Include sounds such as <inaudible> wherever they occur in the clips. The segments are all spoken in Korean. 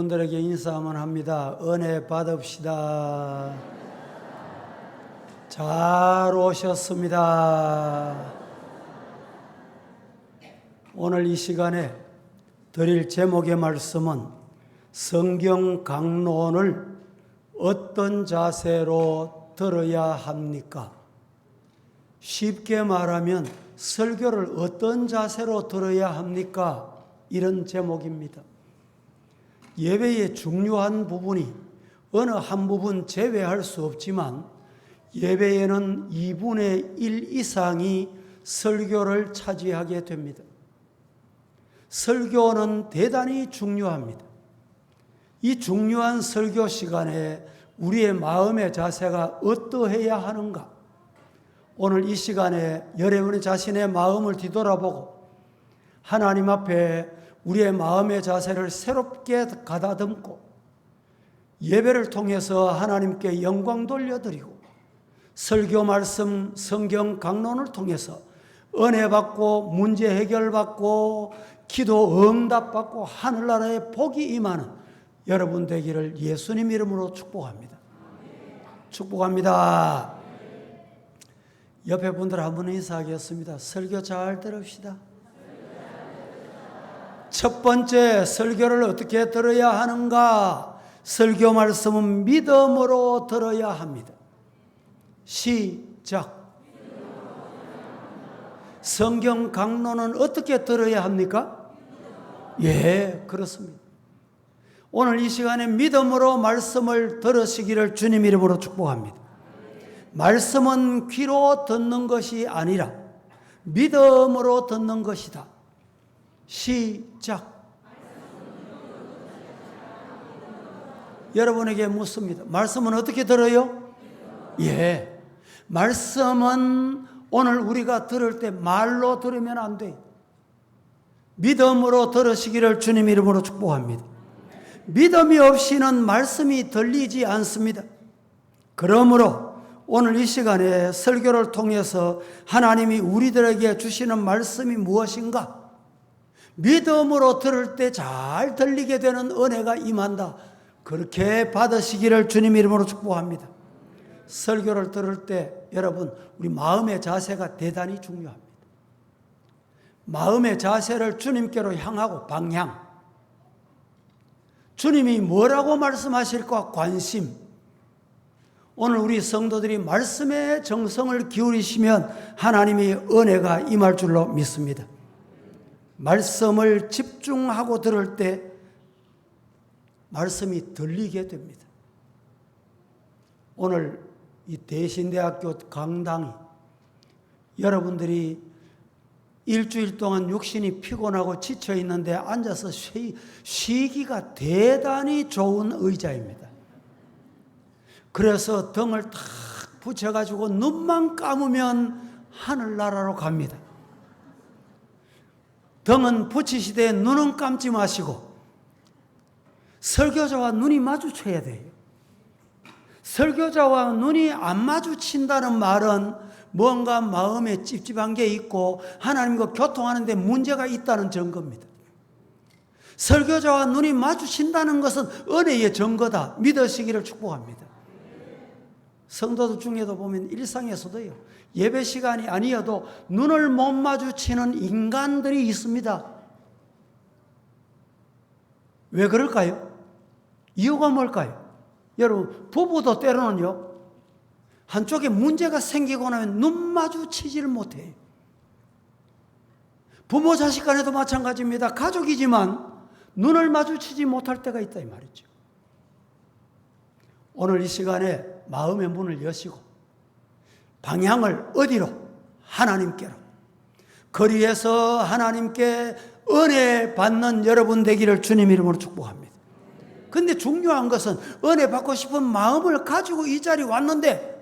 분들에게 인사 한번 합니다. 은혜 받읍시다. 잘 오셨습니다. 오늘 이 시간에 드릴 제목의 말씀은 성경 강론을 어떤 자세로 들어야 합니까? 쉽게 말하면 설교를 어떤 자세로 들어야 합니까? 이런 제목입니다. 예배의 중요한 부분이 어느 한 부분 제외할 수 없지만 예배에는 2분의 1 이상이 설교를 차지하게 됩니다. 설교는 대단히 중요합니다. 이 중요한 설교 시간에 우리의 마음의 자세가 어떠해야 하는가? 오늘 이 시간에 여러분의 자신의 마음을 뒤돌아보고 하나님 앞에 우리의 마음의 자세를 새롭게 가다듬고 예배를 통해서 하나님께 영광 돌려드리고 설교 말씀 성경 강론을 통해서 은혜 받고 문제 해결 받고 기도 응답 받고 하늘나라의 복이 임하는 여러분 되기를 예수님 이름으로 축복합니다. 축복합니다. 옆에 분들 한 분 인사하겠습니다. 설교 잘 들읍시다. 첫 번째 설교를 어떻게 들어야 하는가? 설교 말씀은 믿음으로 들어야 합니다. 시작. 성경 강론은 어떻게 들어야 합니까? 예, 그렇습니다. 오늘 이 시간에 믿음으로 말씀을 들으시기를 주님 이름으로 축복합니다. 말씀은 귀로 듣는 것이 아니라 믿음으로 듣는 것이다. 시작. 여러분에게 묻습니다. 말씀은 어떻게 들어요? 예. 말씀은 오늘 우리가 들을 때 말로 들으면 안 돼. 믿음으로 들으시기를 주님 이름으로 축복합니다. 믿음이 없이는 말씀이 들리지 않습니다. 그러므로 오늘 이 시간에 설교를 통해서 하나님이 우리들에게 주시는 말씀이 무엇인가? 믿음으로 들을 때 잘 들리게 되는 은혜가 임한다. 그렇게 받으시기를 주님 이름으로 축복합니다. 설교를 들을 때 여러분 우리 마음의 자세가 대단히 중요합니다. 마음의 자세를 주님께로 향하고 방향. 주님이 뭐라고 말씀하실까 관심. 오늘 우리 성도들이 말씀에 정성을 기울이시면 하나님의 은혜가 임할 줄로 믿습니다. 말씀을 집중하고 들을 때 말씀이 들리게 됩니다. 오늘 이 대신대학교 강당이 여러분들이 일주일 동안 육신이 피곤하고 지쳐 있는데 앉아서 쉬, 쉬기가 대단히 좋은 의자입니다. 그래서 등을 탁 붙여가지고 눈만 감으면 하늘나라로 갑니다. 등은 붙이시되 눈은 감지 마시고 설교자와 눈이 마주쳐야 돼요. 설교자와 눈이 안 마주친다는 말은 뭔가 마음에 찝찝한 게 있고 하나님과 교통하는데 문제가 있다는 증거입니다. 설교자와 눈이 마주친다는 것은 은혜의 증거다. 믿으시기를 축복합니다. 성도들 중에도 보면 일상에서도요. 예배 시간이 아니어도 눈을 못 마주치는 인간들이 있습니다. 왜 그럴까요? 이유가 뭘까요? 여러분, 부부도 때로는요, 한쪽에 문제가 생기고 나면 눈 마주치지를 못해요. 부모 자식 간에도 마찬가지입니다. 가족이지만 눈을 마주치지 못할 때가 있다 이 말이죠. 오늘 이 시간에 마음의 문을 여시고 방향을 어디로? 하나님께로. 거리에서 하나님께 은혜 받는 여러분 되기를 주님 이름으로 축복합니다. 근데 중요한 것은 은혜 받고 싶은 마음을 가지고 이 자리에 왔는데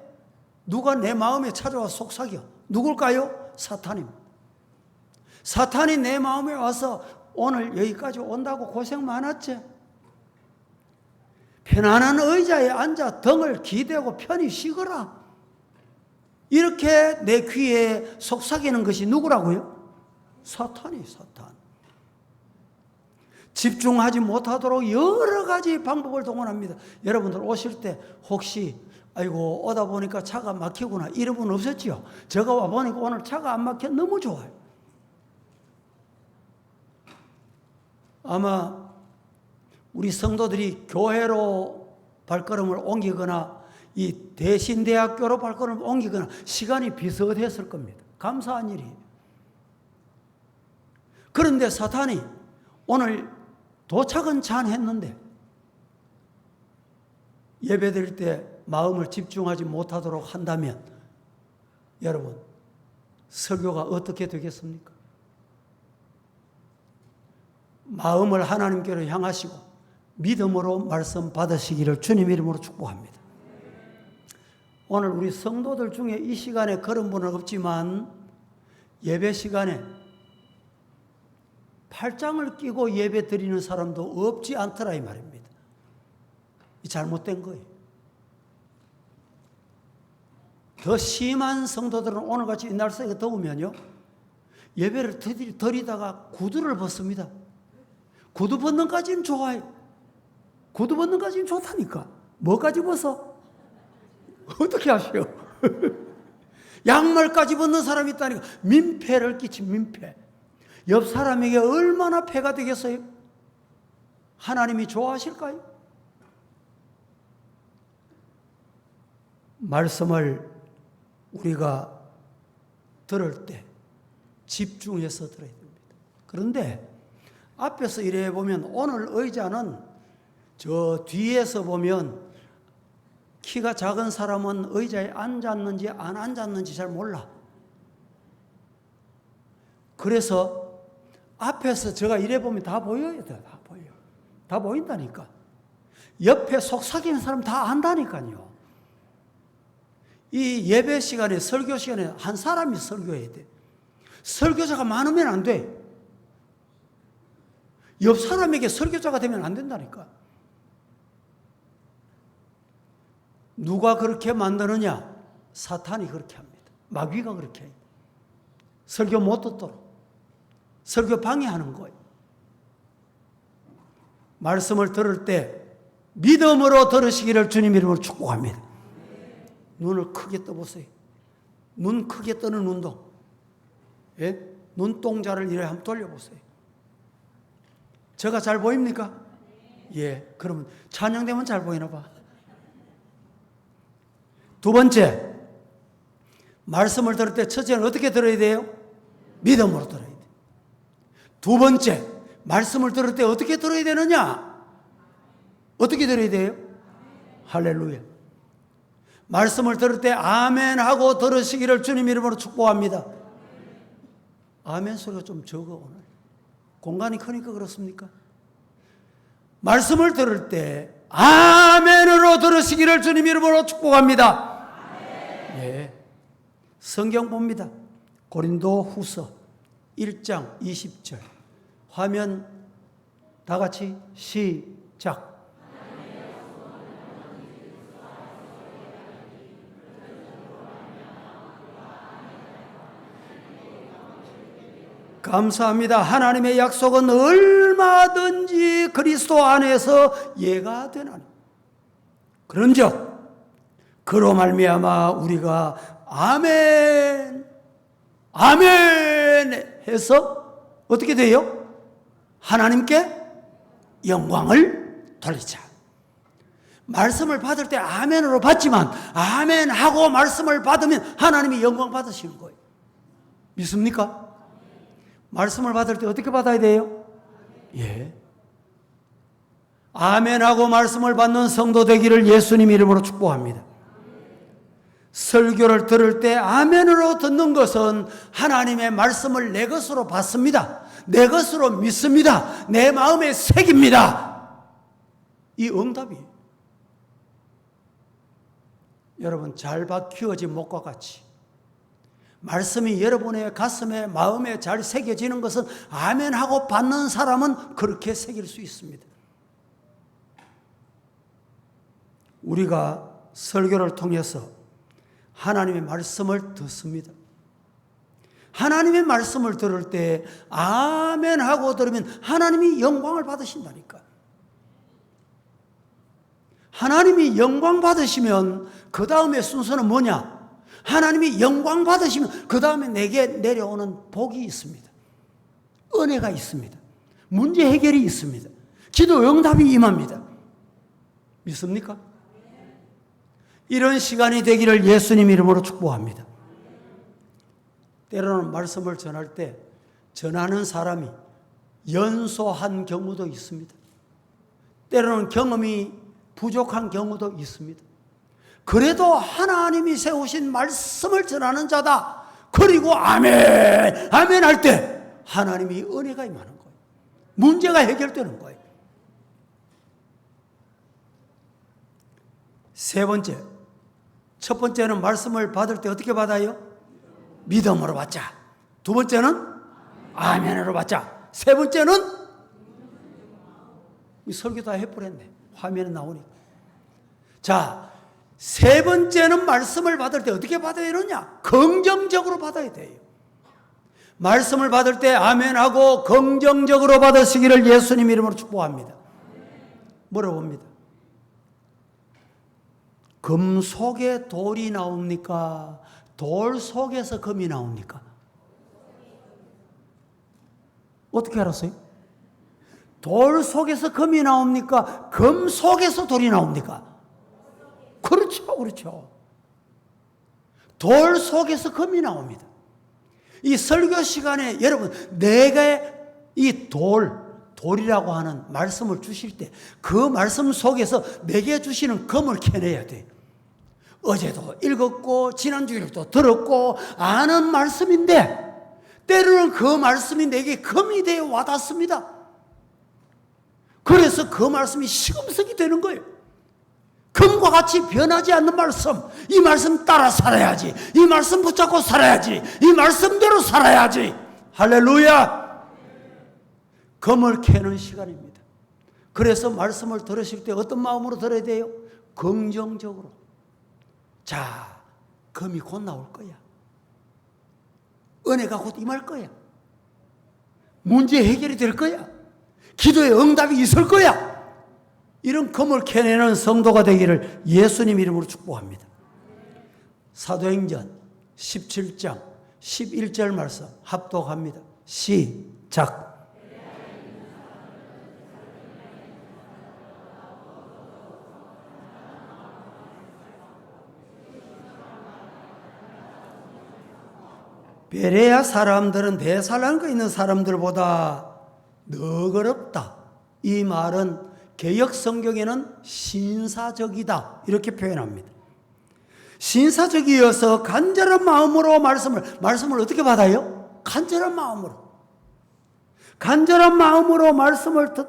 누가 내 마음에 찾아와 속삭여? 누굴까요? 사탄입니다. 사탄이 내 마음에 와서 오늘 여기까지 온다고 고생 많았지? 편안한 의자에 앉아 등을 기대고 편히 쉬거라. 이렇게 내 귀에 속삭이는 것이 누구라고요? 사탄이 사탄. 집중하지 못하도록 여러 가지 방법을 동원합니다. 여러분들 오실 때 혹시 아이고 오다 보니까 차가 막히구나 이런 분 없었지요? 제가 와 보니까 오늘 차가 안 막혀 너무 좋아요. 아마 우리 성도들이 교회로 발걸음을 옮기거나 이 대신대학교로 발걸음을 옮기거나 시간이 비슷했을 겁니다. 감사한 일이에요. 그런데 사탄이 오늘 도착은 잘 했는데 예배 드릴 때 마음을 집중하지 못하도록 한다면 여러분 설교가 어떻게 되겠습니까? 마음을 하나님께로 향하시고 믿음으로 말씀 받으시기를 주님 이름으로 축복합니다. 오늘 우리 성도들 중에 이 시간에 그런 분은 없지만 예배 시간에 팔짱을 끼고 예배 드리는 사람도 없지 않더라 이 말입니다. 이 잘못된 거예요. 더 심한 성도들은 오늘같이 이 날씨가 더우면요. 예배를 드리, 드리다가 구두를 벗습니다. 구두 벗는 까지는 좋아요. 구두 벗는 까지는 좋다니까. 뭐까지 벗어? 어떻게 하시오? <laughs> 양말까지 벗는 사람이 있다니까. 민폐를 끼친 민폐. 옆 사람에게 얼마나 폐가 되겠어요? 하나님이 좋아하실까요? 말씀을 우리가 들을 때 집중해서 들어야 됩니다. 그런데 앞에서 이래 보면 오늘 의자는 저 뒤에서 보면 키가 작은 사람은 의자에 앉았는지 안 앉았는지 잘 몰라. 그래서 앞에서 제가 이래 보면 다 보여요. 다 보여요. 다 보인다니까. 옆에 속삭이는 사람 다 안다니까요. 이 예배 시간에 설교 시간에 한 사람이 설교해야 돼. 설교자가 많으면 안 돼. 옆 사람에게 설교자가 되면 안 된다니까. 누가 그렇게 만드느냐? 사탄이 그렇게 합니다. 마귀가 그렇게 해요. 설교 못 듣도록. 설교 방해하는 거예요. 말씀을 들을 때 믿음으로 들으시기를 주님 이름으로 축복합니다. 눈을 크게 떠보세요. 눈 크게 뜨는 운동. 예? 눈동자를 이래 한번 돌려보세요. 제가 잘 보입니까? 예. 그러면 찬양되면 잘 보이나 봐. 두 번째, 말씀을 들을 때 첫째는 어떻게 들어야 돼요? 믿음으로 들어야 돼요. 두 번째, 말씀을 들을 때 어떻게 들어야 되느냐? 어떻게 들어야 돼요? 할렐루야. 말씀을 들을 때 아멘 하고 들으시기를 주님 이름으로 축복합니다. 아멘 소리가 좀 적어 오늘. 공간이 크니까 그렇습니까? 말씀을 들을 때 아멘으로 들으시기를 주님 이름으로 축복합니다. 예. 성경 봅니다. 고린도 후서 1장 20절. 화면 다 같이 시작. 감사합니다. 하나님의 약속은 얼마든지 그리스도 안에서 예가 되나니. 그런즉 그로 말미암아 우리가 아멘 아멘 해서 어떻게 돼요? 하나님께 영광을 돌리자. 말씀을 받을 때 아멘으로 받지만 아멘 하고 말씀을 받으면 하나님이 영광 받으시는 거예요. 믿습니까? 말씀을 받을 때 어떻게 받아야 돼요? 예. 아멘하고 말씀을 받는 성도 되기를 예수님 이름으로 축복합니다. 설교를 들을 때 아멘으로 듣는 것은 하나님의 말씀을 내 것으로 받습니다. 내 것으로 믿습니다. 내 마음에 새깁니다. 이 응답이에요. 여러분 잘 박히어진 목과 같이 말씀이 여러분의 가슴에 마음에 잘 새겨지는 것은 아멘 하고 받는 사람은 그렇게 새길 수 있습니다. 우리가 설교를 통해서 하나님의 말씀을 듣습니다. 하나님의 말씀을 들을 때 아멘 하고 들으면 하나님이 영광을 받으신다니까. 하나님이 영광 받으시면 그 다음에 순서는 뭐냐? 하나님이 영광 받으시면 그 다음에 내게 내려오는 복이 있습니다. 은혜가 있습니다. 문제 해결이 있습니다. 기도 응답이 임합니다. 믿습니까? 이런 시간이 되기를 예수님 이름으로 축복합니다. 때로는 말씀을 전할 때 전하는 사람이 연소한 경우도 있습니다. 때로는 경험이 부족한 경우도 있습니다. 그래도 하나님이 세우신 말씀을 전하는 자다. 그리고 아멘, 아멘 할 때 하나님이 은혜가 임하는 거예요. 문제가 해결되는 거예요. 세 번째, 첫 번째는 말씀을 받을 때 어떻게 받아요? 믿음으로 받자. 두 번째는 아멘으로 받자. 세 번째는 이 설교 다 해버렸네. 화면에 나오니까. 자, 세 번째는 말씀을 받을 때 어떻게 받아야 되느냐? 긍정적으로 받아야 돼요. 말씀을 받을 때 아멘하고 긍정적으로 받으시기를 예수님 이름으로 축복합니다. 물어봅니다. 금 속에 돌이 나옵니까? 돌 속에서 금이 나옵니까? 어떻게 알았어요? 돌 속에서 금이 나옵니까? 금 속에서 돌이 나옵니까? 그렇죠, 그렇죠. 돌 속에서 금이 나옵니다. 이 설교 시간에 여러분, 내가 이 돌, 돌이라고 하는 말씀을 주실 때 그 말씀 속에서 내게 주시는 금을 캐내야 돼. 어제도 읽었고, 지난주에도 들었고, 아는 말씀인데, 때로는 그 말씀이 내게 금이 되어 와닿습니다. 그래서 그 말씀이 시금석이 되는 거예요. 금과 같이 변하지 않는 말씀, 이 말씀 따라 살아야지. 이 말씀 붙잡고 살아야지. 이 말씀대로 살아야지. 할렐루야! 금을 캐는 시간입니다. 그래서 말씀을 들으실 때 어떤 마음으로 들어야 돼요? 긍정적으로. 자, 금이 곧 나올 거야. 은혜가 곧 임할 거야. 문제 해결이 될 거야. 기도의 응답이 있을 거야. 이런 금을 캐내는 성도가 되기를 예수님 이름으로 축복합니다. 사도행전 17장 11절 말씀 합독합니다. 시작. 베레아 사람들은 대살랑거 있는 사람들보다 너그럽다. 이 말은 개혁 성경에는 신사적이다. 이렇게 표현합니다. 신사적이어서 간절한 마음으로 말씀을, 말씀을 어떻게 받아요? 간절한 마음으로. 간절한 마음으로 말씀을 듣,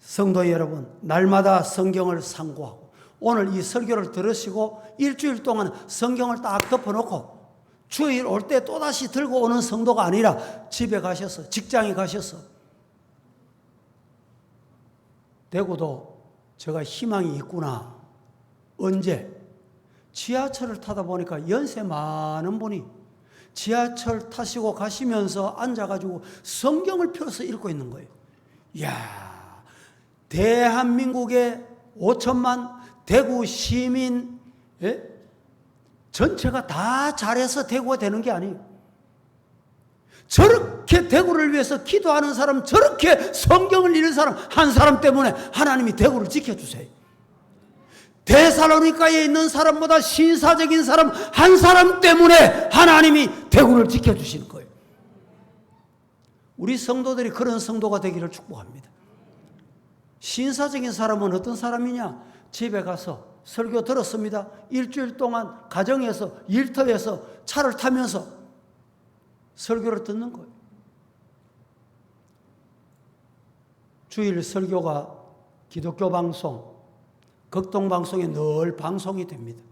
성도 여러분, 날마다 성경을 상고하고, 오늘 이 설교를 들으시고, 일주일 동안 성경을 딱 덮어놓고, 주일 올 때 또다시 들고 오는 성도가 아니라 집에 가셔서, 직장에 가셔서, 대구도 제가 희망이 있구나. 언제? 지하철을 타다 보니까 연세 많은 분이 지하철 타시고 가시면서 앉아가지고 성경을 펴서 읽고 있는 거예요. 이야, 대한민국의 5천만 대구 시민, 예? 전체가 다 잘해서 대구가 되는 게 아니에요. 저렇게 대구를 위해서 기도하는 사람, 저렇게 성경을 읽는 사람, 한 사람 때문에 하나님이 대구를 지켜주세요. 대사로니카에 있는 사람보다 신사적인 사람 한 사람 때문에 하나님이 대구를 지켜주시는 거예요. 우리 성도들이 그런 성도가 되기를 축복합니다. 신사적인 사람은 어떤 사람이냐? 집에 가서 설교 들었습니다. 일주일 동안 가정에서 일터에서 차를 타면서 설교를 듣는 거예요. 주일 설교가 기독교 방송, 극동 방송에 늘 방송이 됩니다.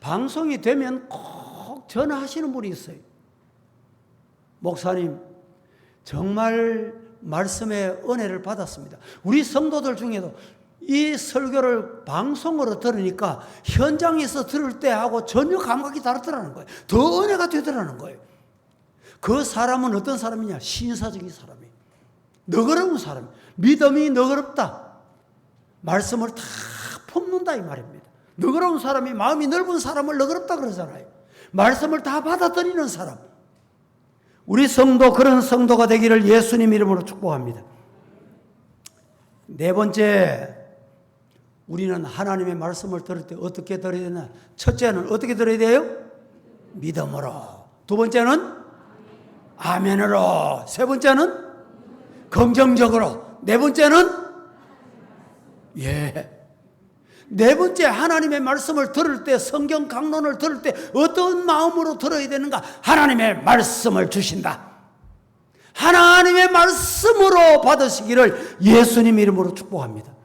방송이 되면 꼭 전화하시는 분이 있어요. 목사님, 정말 말씀의 은혜를 받았습니다. 우리 성도들 중에도 이 설교를 방송으로 들으니까 현장에서 들을 때하고 전혀 감각이 다르더라는 거예요. 더 은혜가 되더라는 거예요. 그 사람은 어떤 사람이냐? 신사적인 사람이. 너그러운 사람. 믿음이 너그럽다. 말씀을 다 품는다 이 말입니다. 너그러운 사람이 마음이 넓은 사람을 너그럽다 그러잖아요. 말씀을 다 받아들이는 사람. 우리 성도 그런 성도가 되기를 예수님 이름으로 축복합니다. 네 번째 우리는 하나님의 말씀을 들을 때 어떻게 들어야 되나? 첫째는 어떻게 들어야 돼요? 믿음으로. 두 번째는 아멘으로. 세 번째는 긍정적으로. 네 번째는 예. 네 번째 하나님의 말씀을 들을 때 성경 강론을 들을 때 어떤 마음으로 들어야 되는가? 하나님의 말씀을 주신다. 하나님의 말씀으로 받으시기를 예수님 이름으로 축복합니다.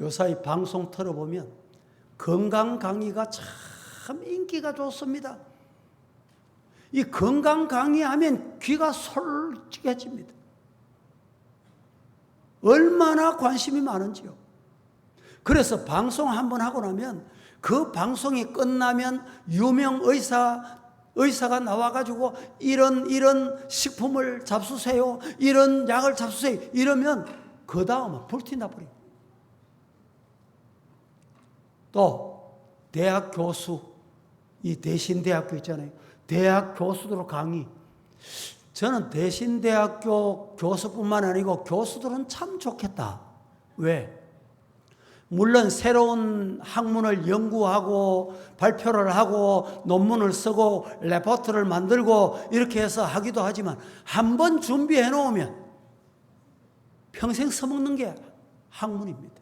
요사이 방송 틀어보면 건강 강의가 참 인기가 좋습니다. 이 건강 강의하면 귀가 솔직해집니다. 얼마나 관심이 많은지요. 그래서 방송 한 번 하고 나면 그 방송이 끝나면 유명 의사 의사가 나와가지고 이런 이런 식품을 잡수세요, 이런 약을 잡수세요 이러면 그 다음은 불티 나 버려. 또 대학 교수 이 대신대학교 있잖아요. 대학 교수들 강의. 저는 대신대학교 교수뿐만 아니고 교수들은 참 좋겠다. 왜? 물론 새로운 학문을 연구하고 발표를 하고 논문을 쓰고 레포트를 만들고 이렇게 해서 하기도 하지만 한 번 준비해 놓으면 평생 써먹는 게 학문입니다.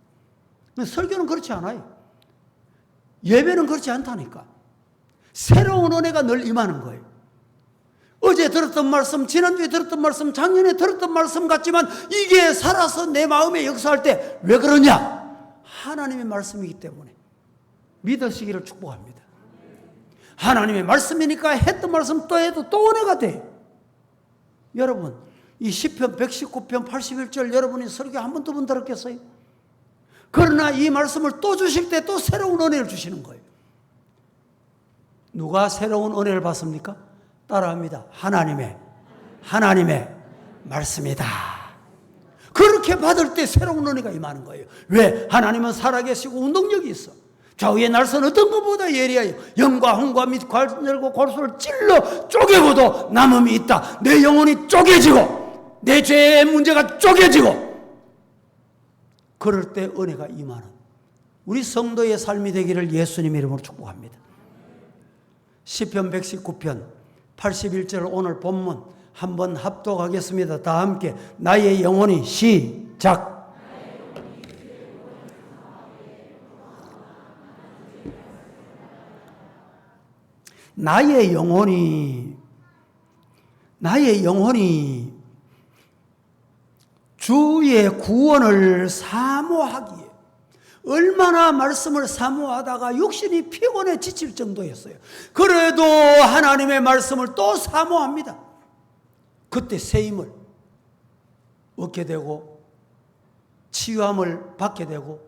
설교는 그렇지 않아요. 예배는 그렇지 않다니까. 새로운 은혜가 늘 임하는 거예요. 어제 들었던 말씀, 지난주에 들었던 말씀, 작년에 들었던 말씀 같지만 이게 살아서 내 마음에 역사할 때 왜 그러냐? 하나님의 말씀이기 때문에 믿으시기를 축복합니다. 하나님의 말씀이니까 했던 말씀 또 해도 또 은혜가 돼. 여러분, 이 10편, 119편, 81절 여러분이 설교 한 번, 두 번 들었겠어요? 그러나 이 말씀을 또 주실 때 또 새로운 은혜를 주시는 거예요. 누가 새로운 은혜를 받습니까? 따라합니다. 하나님의, 하나님의 말씀이다. 그렇게 받을 때 새로운 은혜가 임하는 거예요. 왜? 하나님은 살아계시고 운동력이 있어. 좌우의 날선 어떤 것보다 예리하여 영과 홍과 및 관절과 골수를 찔러 쪼개고도 남음이 있다. 내 영혼이 쪼개지고 내 죄의 문제가 쪼개지고 그럴 때 은혜가 임하는 우리 성도의 삶이 되기를 예수님 이름으로 축복합니다. 시편 119편 81절 오늘 본문 한번 합독하겠습니다. 다 함께 나의 영혼이 시작. 나의 영혼이 나의 영혼이 주의 구원을 사모하기에 얼마나 말씀을 사모하다가 육신이 피곤해 지칠 정도였어요. 그래도 하나님의 말씀을 또 사모합니다. 그때 새 힘을 얻게 되고 치유함을 받게 되고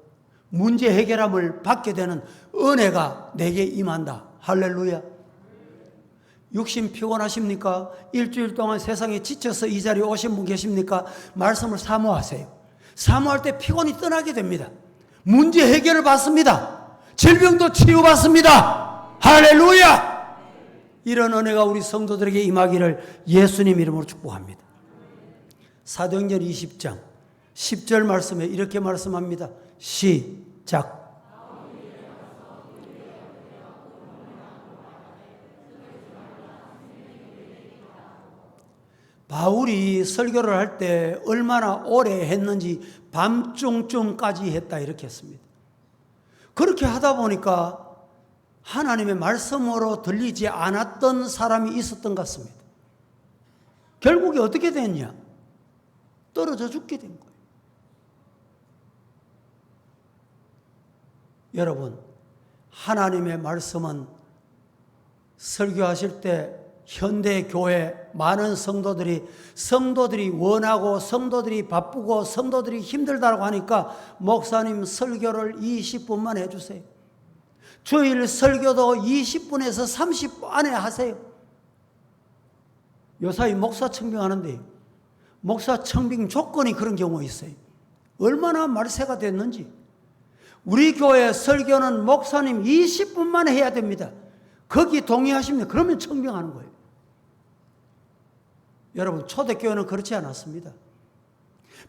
문제 해결함을 받게 되는 은혜가 내게 임한다. 할렐루야. 육신 피곤하십니까? 일주일 동안 세상에 지쳐서 이 자리에 오신 분 계십니까? 말씀을 사모하세요. 사모할 때 피곤이 떠나게 됩니다. 문제 해결을 받습니다. 질병도 치유받습니다. 할렐루야! 이런 은혜가 우리 성도들에게 임하기를 예수님 이름으로 축복합니다. 사도행전 20장 10절 말씀에 이렇게 말씀합니다. 시작. 바울이 설교를 할 때 얼마나 오래 했는지 밤중쯤까지 했다 이렇게 했습니다. 그렇게 하다 보니까 하나님의 말씀으로 들리지 않았던 사람이 있었던 것 같습니다. 결국에 어떻게 됐냐? 떨어져 죽게 된 거예요. 여러분, 하나님의 말씀은 설교하실 때 현대 교회 많은 성도들이 성도들이 원하고 성도들이 바쁘고 성도들이 힘들다고 하니까 목사님 설교를 20분만 해주세요. 주일 설교도 20분에서 30분 안에 하세요. 요사이 목사 청빙하는데 목사 청빙 조건이 그런 경우 있어요. 얼마나 말세가 됐는지. 우리 교회 설교는 목사님 20분만 해야 됩니다. 거기 동의하십니까? 그러면 청빙하는 거예요. 여러분, 초대교회는 그렇지 않았습니다.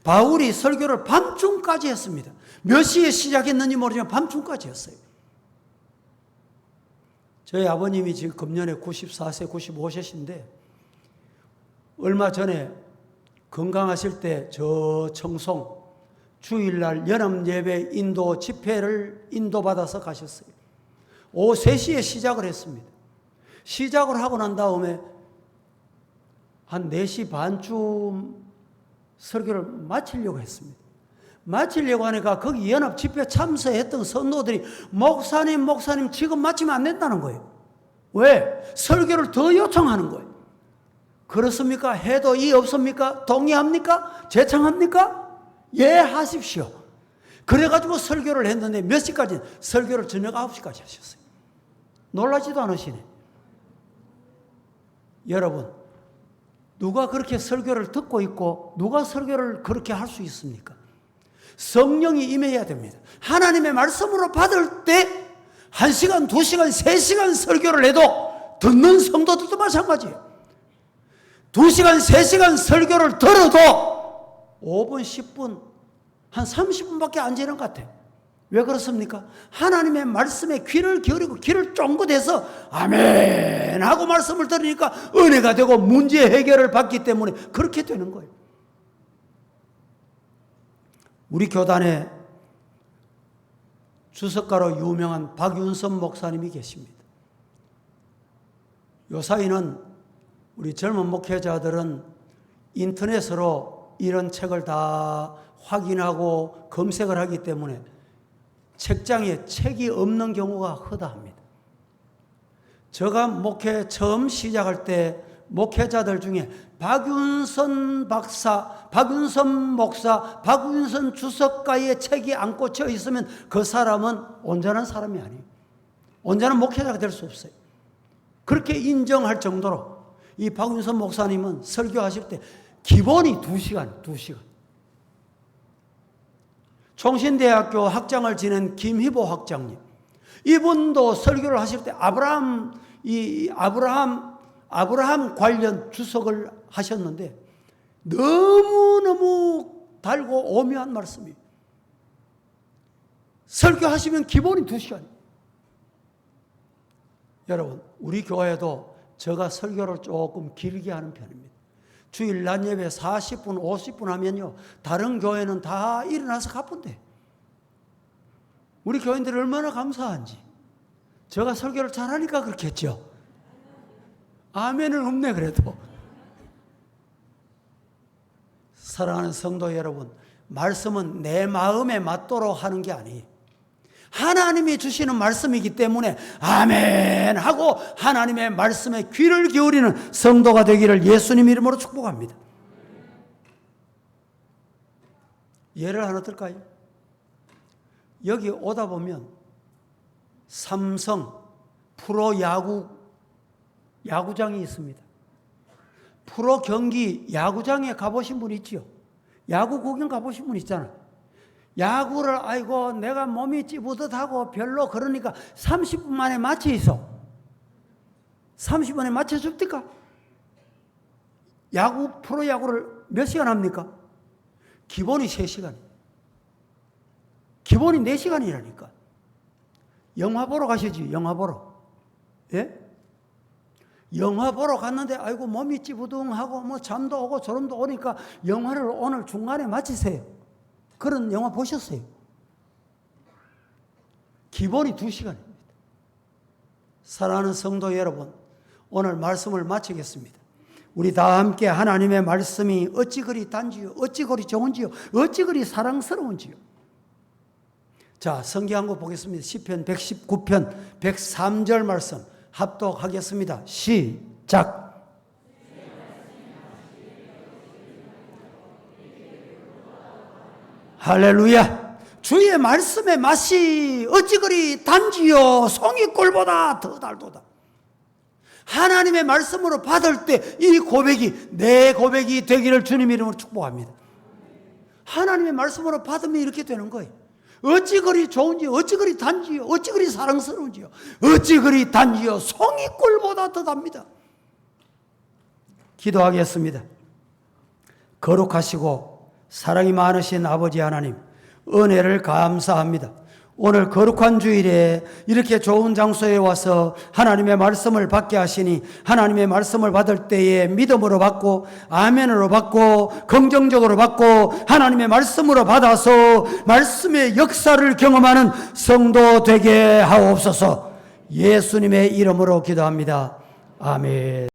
바울이 설교를 밤중까지 했습니다. 몇 시에 시작했는지 모르지만 밤중까지 했어요. 저희 아버님이 지금 금년에 94세, 95세신데, 얼마 전에 건강하실 때 저 청송 주일날 연합예배 인도 집회를 인도받아서 가셨어요. 오후 3시에 시작을 했습니다. 시작을 하고 난 다음에 한 4시 반쯤 설교를 마치려고 했습니다. 마치려고 하니까 거기 연합 집회 참석했던 선도들이 목사님, 목사님 지금 마치면 안 된다는 거예요. 왜? 설교를 더 요청하는 거예요. 그렇습니까? 해도 이 없습니까? 동의합니까? 재창합니까? 예, 하십시오. 그래가지고 설교를 했는데 몇 시까지? 설교를 저녁 9시까지 하셨어요. 놀라지도 않으시네. 여러분, 누가 그렇게 설교를 듣고 있고, 누가 설교를 그렇게 할 수 있습니까? 성령이 임해야 됩니다. 하나님의 말씀으로 받을 때, 한 시간, 두 시간, 세 시간 설교를 해도 듣는 성도들도 마찬가지예요. 두 시간, 세 시간 설교를 들어도 5분, 10분, 한 30분밖에 안 지는 것 같아요. 왜 그렇습니까? 하나님의 말씀에 귀를 기울이고 귀를 쫑긋해서 아멘 하고 말씀을 들으니까 은혜가 되고 문제 해결을 받기 때문에 그렇게 되는 거예요. 우리 교단에 주석가로 유명한 박윤선 목사님이 계십니다. 요 사이는 우리 젊은 목회자들은 인터넷으로 이런 책을 다 확인하고 검색을 하기 때문에 책장에 책이 없는 경우가 허다합니다. 제가 목회 처음 시작할 때 목회자들 중에 박윤선 박사, 박윤선 목사, 박윤선 주석가의 책이 안 꽂혀 있으면 그 사람은 온전한 사람이 아니에요. 온전한 목회자가 될 수 없어요. 그렇게 인정할 정도로 이 박윤선 목사님은 설교하실 때 기본이 두 시간, 두 시간. 총신대학교 학장을 지낸 김희보 학장님. 이분도 설교를 하실 때 아브라함, 이 아브라함, 아브라함 관련 주석을 하셨는데 너무너무 달고 오묘한 말씀이에요. 설교하시면 기본이 두 시간. 여러분, 우리 교회도 제가 설교를 조금 길게 하는 편입니다. 주일 낮 예배 40분, 50분 하면요. 다른 교회는 다 일어나서 가쁜데. 우리 교인들이 얼마나 감사한지. 제가 설교를 잘하니까 그렇겠죠. 아멘은 없네, 그래도. 사랑하는 성도 여러분, 말씀은 내 마음에 맞도록 하는 게 아니에요. 하나님이 주시는 말씀이기 때문에 아멘 하고 하나님의 말씀에 귀를 기울이는 성도가 되기를 예수님 이름으로 축복합니다. 예를 하나 들까요? 여기 오다 보면 삼성 프로 야구 야구장이 있습니다. 프로 경기 야구장에 가보신 분 있지요? 야구 구경 가보신 분 있잖아요. 야구를 아이고 내가 몸이 찌부듯하고 별로 그러니까 30분 만에 맞춰 있어. 30분에 맞춰 줍니까? 야구 프로야구를 몇 시간 합니까? 기본이 3시간. 기본이 4시간이라니까. 영화 보러 가시지, 영화 보러. 예? 영화 보러 갔는데 아이고 몸이 찌부둥하고 뭐 잠도 오고 졸음도 오니까 영화를 오늘 중간에 마치세요. 그런 영화 보셨어요? 기본이 두 시간입니다. 사랑하는 성도 여러분, 오늘 말씀을 마치겠습니다. 우리 다 함께 하나님의 말씀이 어찌 그리 단지요, 어찌 그리 좋은지요, 어찌 그리 사랑스러운지요. 자, 성경 한번 보겠습니다. 시편 119편 103절 말씀 합독하겠습니다. 시작. 할렐루야. 주의 말씀의 맛이 어찌 그리 단지요 송이 꿀보다 더 달도다. 하나님의 말씀으로 받을 때 이 고백이 내 고백이 되기를 주님 이름으로 축복합니다. 하나님의 말씀으로 받으면 이렇게 되는 거예요. 어찌 그리 좋은지, 어찌 그리 단지요, 어찌 그리 사랑스러운지요, 어찌 그리 단지요, 송이 꿀보다 더 답니다. 기도하겠습니다. 거룩하시고 사랑이 많으신 아버지 하나님, 은혜를 감사합니다. 오늘 거룩한 주일에 이렇게 좋은 장소에 와서 하나님의 말씀을 받게 하시니 하나님의 말씀을 받을 때에 믿음으로 받고 아멘으로 받고 긍정적으로 받고 하나님의 말씀으로 받아서 말씀의 역사를 경험하는 성도 되게 하옵소서 예수님의 이름으로 기도합니다. 아멘.